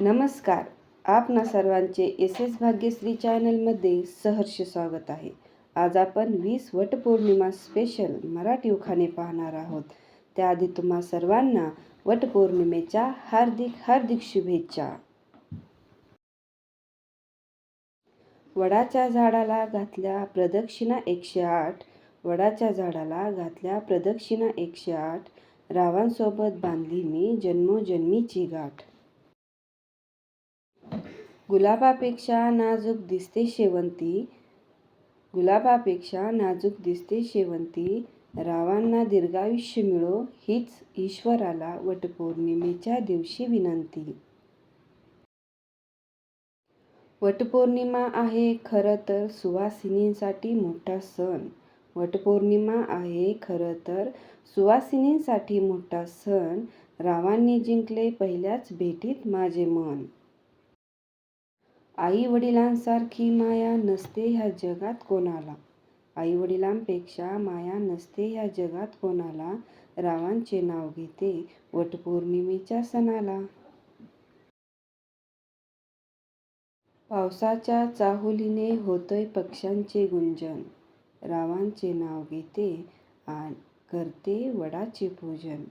नमस्कार. आपणा सर्वांचे एस एस भाग्यश्री चॅनलमध्ये सहर्ष स्वागत आहे. आज आपण वीस वटपौर्णिमा स्पेशल मराठी उखाणे पाहणार आहोत. त्याआधी तुम्हा सर्वांना वटपौर्णिमेच्या हार्दिक हार्दिक शुभेच्छा. वडाच्या झाडाला घातल्या प्रदक्षिणा एकशे आठ वडाच्या झाडाला घातल्या प्रदक्षिणा एकशे आठ रावांसोबत बांधली मी जन्मोजन्मीची गाठ. गुलाबापेक्षा नाजूक दिसते शेवंती. गुलाबापेक्षा नाजूक दिसते शेवंती. रावांना दीर्घायुष्य मिळो हीच ईश्वराला वटपौर्णिमेच्या दिवशी विनंती. वटपौर्णिमा आहे खरं तर सुवासिनींसाठी मोठा सण. वटपौर्णिमा आहे खरं तर सुवासिनींसाठी मोठा सण. रावांनी जिंकले पहिल्याच भेटीत माझे मन. आई वडिलांसारखी माया नसते ह्या जगात कोणाला? आई वडिलांपेक्षा माया नसते ह्या जगात कोणाला? रावांचे नाव घेते वटपौर्णिमेच्या सणाला. पावसाच्या चाहुलीने होतय पक्ष्यांचे गुंजन. रावांचे नाव घेते आणि करते वडाचे पूजन.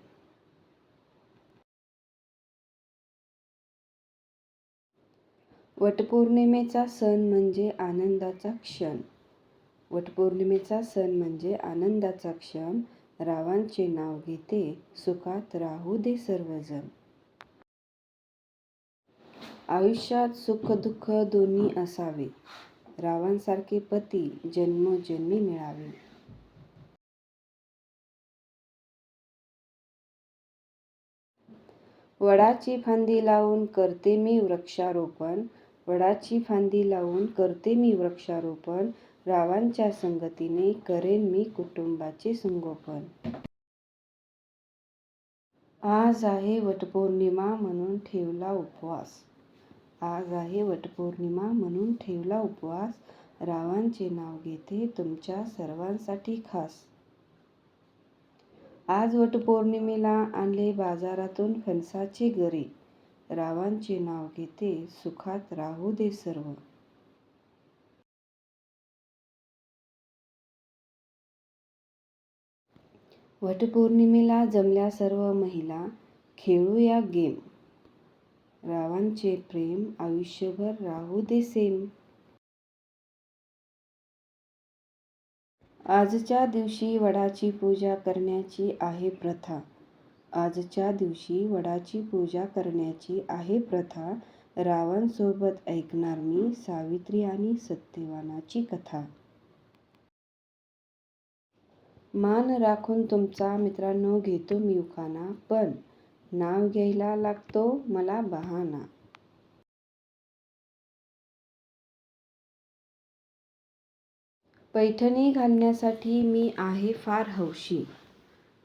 वटपौर्णिमेचा सण म्हणजे आनंदाचा क्षण. वटपौर्णिमेचा सण म्हणजे आनंदाचा क्षण. रावांचे नाव घेते सुखात राहू दे सर्वजण. आयुष्यात सुख दुःख दोन्ही असावे. रावांसारखे पती जन्मोजन्मी मिळावे. वडाची फांदी लावून करते मी वृक्षारोपण. वडाची फांदी लावून करते मी वृक्षारोपण रावांच्या संगतीने करेन मी कुटुंबाचे संगोपन. आज आहे वटपौर्णिमा म्हणून ठेवला उपवास. आज आहे वटपौर्णिमा म्हणून ठेवला उपवास. रावांचे नाव घेते तुमच्या सर्वांसाठी खास. आज वटपौर्णिमेला आणले बाजारातून फणसाचे गरे. रावांचे नाव घेते सुखात राहू दे सर्व. वटपौर्णिमेला जमल्या सर्व महिला खेळूया गेम. रावांचे प्रेम आयुष्यभर राहू दे सेम. आजच्या दिवशी वडाची पूजा करण्याची आहे प्रथा. आजच्या दिवशी वडाची पूजा करण्याची आहे प्रथा. रावणसोबत ऐकणार मी सावित्री आणि सत्यवानाची कथा. मान राखून तुमचा मित्रांनो घेतो मी उखाना पण नाव घ्यायला लागतो मला बहाना पैठणी घालण्यासाठी मी आहे फार हौशी.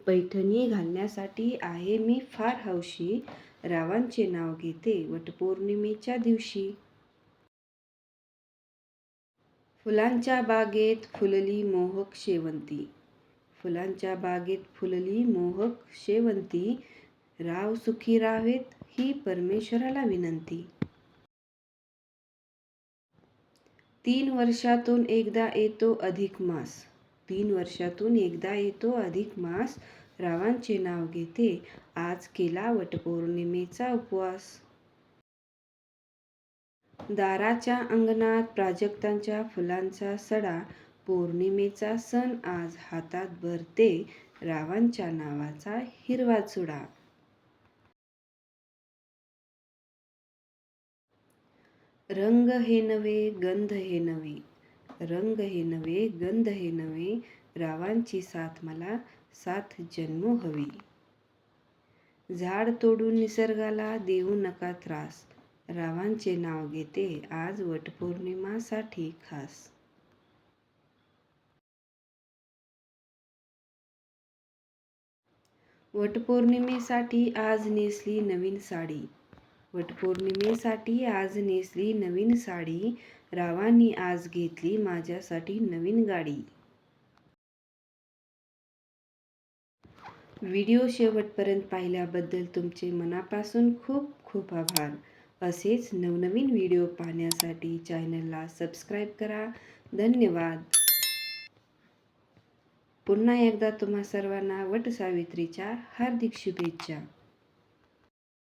पैठणी घालण्यासाठी आहे मी फार हौशी. रावांचे नाव घेते वटपौर्णिमेच्या दिवशी. फुलांच्या बागेत फुलली मोहक शेवंती. फुलांच्या बागेत फुलली मोहक शेवंती. राव सुखी रावेत ही परमेश्वराला विनंती. तीन वर्षातून एकदा येतो अधिक मास. तीन वर्षातून एकदा येतो अधिक मास. रावांचे नाव घेते. आज केला वटपौर्णिमेचा उपवास. दाराच्या अंगणात प्राजक्तांच्या फुलांचा सडा. पौर्णिमेचा सण आज हातात भरते. रावांच्या नावाचा हिरवा चुडा. रंग हे नवे गंध हे नवे रंग हे नवे गंध हे नवे रावांची साथ मला साथ जन्म हवी. झाड तोडून निसर्गाला देऊ नका त्रास. रावांचे नाव घेते आज वटपौर्णिमासाठी खास. वटपौर्णिमेसाठी आज नेसली नवीन साडी. वटपौर्णिमेसाठी आज नेसली नवीन साडी. रावांनी आज घेतली माझ्यासाठी नवीन गाडी. व्हिडिओ शेवटपर्यंत पाहिल्याबद्दल तुमचे मनापासून खूप खूप आभार. असेच नवनवीन व्हिडिओ पाहण्यासाठी चॅनलला सबस्क्राईब करा. धन्यवाद. पुन्हा एकदा तुम्हा सर्वांना वटसावित्रीच्या हार्दिक शुभेच्छा.